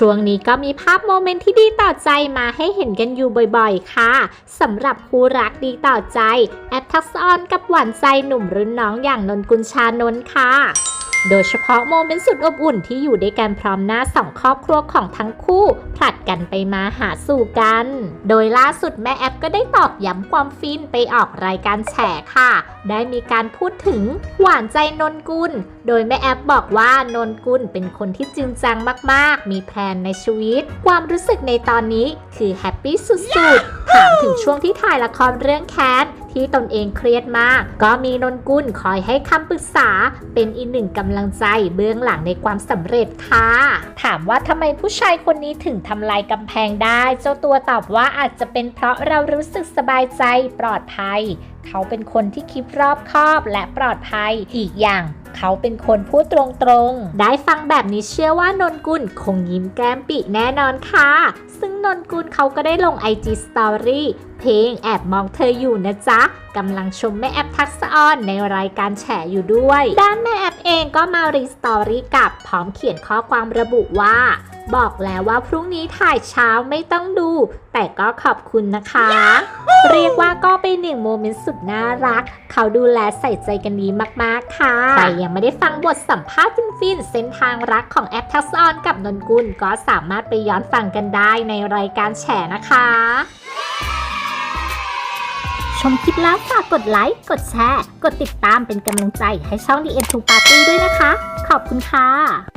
ช่วงนี้ก็มีภาพโมเมนต์ที่ดีต่อใจมาให้เห็นกันอยู่บ่อยๆ ค่ะสำหรับคู่รักดีต่อใจ แอปทักษออนกับหวานใจหนุ่มรุ่นน้องอย่างนนกุลชานนท์ค่ะ โดยเฉพาะโมเมนต์สุดอบอุ่นที่อยู่ด้วยกันพร้อมหน้าสองครอบครัวของทั้งคู่ ผลัดกันไปมาหาสู่กัน โดยล่าสุดแม่แอปก็ได้ตอกย้ำความฟินไปออกรายการแฉค่ะ ได้มีการพูดถึงหวานใจนนกุล โดยแม่แอปบอกว่านนกุลเป็นคนที่จริงจังมากๆ มีแพลนในชีวิต ความรู้สึกในตอนนี้คือแฮปปี้สุดๆ ถามถึงช่วงที่ถ่ายละครเรื่องแค้น ที่ตนเองเครียดมาก ก็มีนนกุลคอยให้คำปรึกษา เป็นอีกหนึ่งกำลังใจเบื้องหลังในความสำเร็จค่ะ ถามว่าทำไมผู้ชายคนนี้ถึงทำลายกำแพงได้ เจ้าตัวตอบว่าอาจจะเป็นเพราะเรารู้สึกสบายใจปลอดภัย เขาเป็นคนที่คิดรอบคอบและปลอดภัยอีกอย่าง เขาเป็นคนพูดตรงๆ ได้ฟังแบบนี้เชื่อว่านนกุลคงยิ้มแก้มปิแน่นอนค่ะ ซึ่งนนกุลเขาก็ได้ลง IG Story เพลงแอบมองเธออยู่นะจ๊ะกำลังชมแม่แอปทักษออนในรายการแฉอยู่ด้วย ด้านแม่แอปเองก็มารีสตอรี่กลับพร้อมเขียนข้อความระบุว่า บอกแล้วว่าพรุ่งนี้ถ่ายเช้าไม่ต้องดู แต่ก็ขอบคุณนะคะ เรียกว่าก็เป็นหนึ่งโมเมนต์สุดน่ารัก เขาดูแลใส่ใจกันดีมากๆค่ะใครยังไม่ได้ฟังบทสัมภาษณ์ฟินๆเส้นทางรักของแอปทักษะออนกับนนกุล ก็สามารถไปย้อนฟังกันได้ในรายการแฉนะคะชมคลิปแล้วฝากกดไลค์ กดแชร์ กดติดตามเป็นกำลังใจให้ช่อง The End to Party ด้วยนะคะ ขอบคุณค่ะ